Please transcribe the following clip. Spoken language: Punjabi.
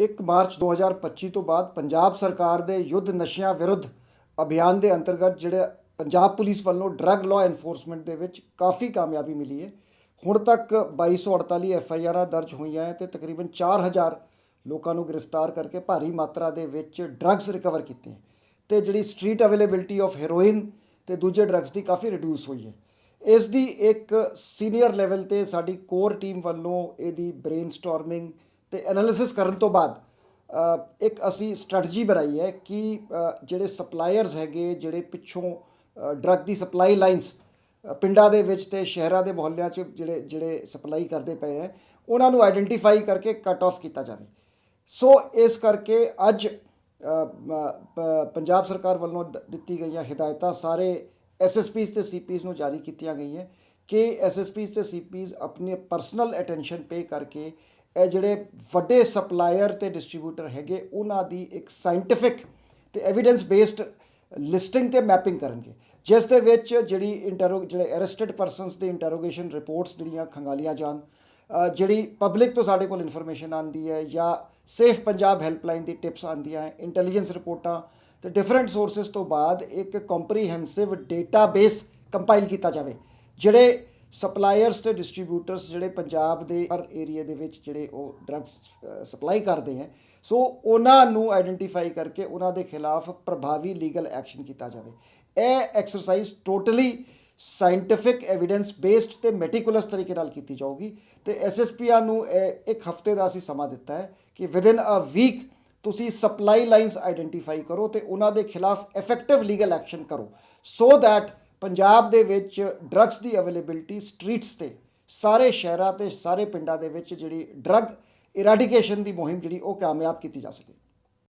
1 ਮਾਰਚ 2025 ਤੋਂ ਬਾਅਦ ਪੰਜਾਬ ਸਰਕਾਰ ਦੇ ਯੁੱਧ ਨਸ਼ਿਆਂ ਵਿਰੁੱਧ ਅਭਿਆਨ ਦੇ ਅੰਤਰਗਤ ਜਿਹੜੇ ਪੰਜਾਬ ਪੁਲਿਸ ਵੱਲੋਂ ਡਰੱਗ ਲਾਅ ਐਨਫੋਰਸਮੈਂਟ ਦੇ ਵਿੱਚ ਕਾਫੀ ਕਾਮਯਾਬੀ ਮਿਲੀ ਹੈ। ਹੁਣ ਤੱਕ 2248 ਐਫ ਆਈ ਆਰਾਂ ਦਰਜ ਹੋਈਆਂ ਹੈ ਤੇ ਤਕਰੀਬਨ 4000 ਲੋਕਾਂ ਨੂੰ ਗ੍ਰਿਫਤਾਰ ਕਰਕੇ ਭਾਰੀ ਮਾਤਰਾ ਦੇ ਵਿੱਚ ਡਰੱਗਸ ਰਿਕਵਰ ਕੀਤੇ ਹੈ। ਤੇ ਜਿਹੜੀ ਸਟਰੀਟ ਅਵੇਲੇਬਿਲਟੀ ਆਫ ਹੈਰੋਇਨ ਤੇ ਦੂਜੇ ਡਰੱਗਸ ਦੀ ਕਾਫੀ ਰਿਡਿਊਸ ਹੋਈ ਹੈ। ਇਸ ਦੀ ਇੱਕ ਸੀਨੀਅਰ ਲੈਵਲ ਤੇ ਸਾਡੀ ਕੋਰ ਟੀਮ ਵੱਲੋਂ ਇਹਦੀ ਬ੍ਰੇਨਸਟਾਰਮਿੰਗ ਤੇ ਐਨਾਲਿਸਿਸ ਕਰਨ ਤੋਂ ਬਾਅਦ ਇੱਕ ਅਸੀਂ ਸਟ੍ਰੈਟਜੀ ਬਣਾਈ ਹੈ ਕਿ ਜਿਹੜੇ ਸਪਲਾਇਰਸ ਹੈਗੇ, ਜਿਹੜੇ ਪਿੱਛੋਂ ਡਰੱਗ ਦੀ ਸਪਲਾਈ ਲਾਈਨਸ ਪਿੰਡਾਂ ਦੇ ਵਿੱਚ ਤੇ ਸ਼ਹਿਰਾਂ ਦੇ ਮੁਹੱਲਿਆਂ 'ਚ ਜਿਹੜੇ ਜਿਹੜੇ ਸਪਲਾਈ ਕਰਦੇ ਪਏ ਹੈ, ਉਹਨਾਂ ਨੂੰ ਆਇਡੈਂਟੀਫਾਈ ਕਰਕੇ ਕੱਟ ਆਫ ਕੀਤਾ ਜਾਵੇ। ਸੋ ਇਸ ਕਰਕੇ ਅੱਜ ਪੰਜਾਬ ਸਰਕਾਰ ਵੱਲੋਂ ਦਿੱਤੀ ਗਈਆਂ ਹਦਾਇਤਾਂ ਸਾਰੇ ਐਸਐਸਪੀਸ ਤੇ ਸੀਪੀਸ ਨੂੰ ਜਾਰੀ ਕੀਤੀਆਂ ਗਈਆਂ ਕਿ ਐਸਐਸਪੀਸ ਤੇ ਸੀਪੀਸ ਆਪਣੀ ਪਰਸਨਲ ਅਟੈਂਸ਼ਨ ਪੇ ਕਰਕੇ ਇਹ ਜਿਹੜੇ ਵੱਡੇ ਸਪਲਾਇਰ ਤੇ ਡਿਸਟ੍ਰੀਬਿਊਟਰ ਹੈਗੇ, ਉਹਨਾਂ ਦੀ ਇੱਕ ਸਾਇੰਟਿਫਿਕ ਤੇ ਐਵੀਡੈਂਸ ਬੇਸਡ ਲਿਸਟਿੰਗ ਤੇ ਮੈਪਿੰਗ ਕਰਨਗੇ, ਜਿਸ ਦੇ ਵਿੱਚ ਜਿਹੜੀ ਇੰਟਰੋ ਜਿਹੜੇ ਅਰੈਸਟਡ ਪਰਸਨਸ ਦੇ ਇੰਟਰੋਗੇਸ਼ਨ ਰਿਪੋਰਟਸ ਜਿਹੜੀਆਂ ਖੰਗਾਲੀਆਂ ਜਾਣ ਜਿਹੜੀ ਪਬਲਿਕ ਤੋਂ ਸਾਡੇ ਕੋਲ ਇਨਫੋਰਮੇਸ਼ਨ ਆਂਦੀ ਹੈ ਜਾਂ ਸੇਫ ਪੰਜਾਬ ਹੈਲਪਲਾਈਨ ਦੀ ਟਿਪਸ ਆਂਦੀਆਂ ਹੈ ਇੰਟੈਲੀਜੈਂਸ ਰਿਪੋਰਟਾਂ ਤੇ ਡਿਫਰੈਂਟ ਸੋਰਸਸ ਤੋਂ ਬਾਅਦ ਇੱਕ ਕੰਪਰੀਹੈਂਸਿਵ ਡੇਟਾਬੇਸ ਕੰਪਾਈਲ ਕੀਤਾ ਜਾਵੇ, ਜਿਹੜੇ ਸਪਲਾਇਰਸ ਤੇ ਡਿਸਟ੍ਰੀਬਿਊਟਰਸ ਜਿਹੜੇ ਪੰਜਾਬ ਦੇ ਹਰ ਏਰੀਆ ਦੇ ਵਿੱਚ ਜਿਹੜੇ ਉਹ ਡਰੱਗਸ ਸਪਲਾਈ ਕਰਦੇ ਹੈ, ਸੋ ਉਹਨਾਂ ਨੂੰ ਆਇਡੈਂਟੀਫਾਈ ਕਰਕੇ ਉਹਨਾਂ ਦੇ ਖਿਲਾਫ ਪ੍ਰਭਾਵੀ ਲੀਗਲ ਐਕਸ਼ਨ ਕੀਤਾ ਜਾਵੇ। ਇਹ exercise totally scientific evidence based ਤੇ ਮੈਟੀਕੂਲਸ ਤਰੀਕੇ ਨਾਲ ਕੀਤੀ ਜਾਊਗੀ ਤੇ ਐਸਐਸਪੀਆਂ ਨੂੰ ਇਹ ਇੱਕ ਹਫ਼ਤੇ ਦਾ ਅਸੀਂ ਸਮਾਂ ਦਿੱਤਾ ਹੈ ਕਿ ਵਿਦਿਨ ਅ ਵੀਕ ਤੁਸੀਂ ਸਪਲਾਈ ਲਾਈਨਸ ਆਇਡੈਂਟੀਫਾਈ ਕਰੋ ਤੇ ਉਹਨਾਂ ਦੇ ਖਿਲਾਫ ਇਫੈਕਟਿਵ ਲੀਗਲ ਐਕਸ਼ਨ ਕਰੋ। ਸੋ ਥੈਟ ਪੰਜਾਬ ਦੇ ਵਿੱਚ ਡਰੱਗਸ ਦੀ ਅਵੇਲੇਬਿਲਟੀ ਸਟਰੀਟਸ ਤੇ, ਸਾਰੇ ਸ਼ਹਿਰਾਂ ਤੇ, ਸਾਰੇ ਪਿੰਡਾਂ ਦੇ ਵਿੱਚ ਜਿਹੜੀ ਡਰੱਗ ਇਰਾਡੀਕੇਸ਼ਨ ਦੀ ਮੁਹਿੰਮ ਜਿਹੜੀ ਉਹ ਕਾਮਯਾਬ ਕੀਤੀ ਜਾ ਸਕੇ।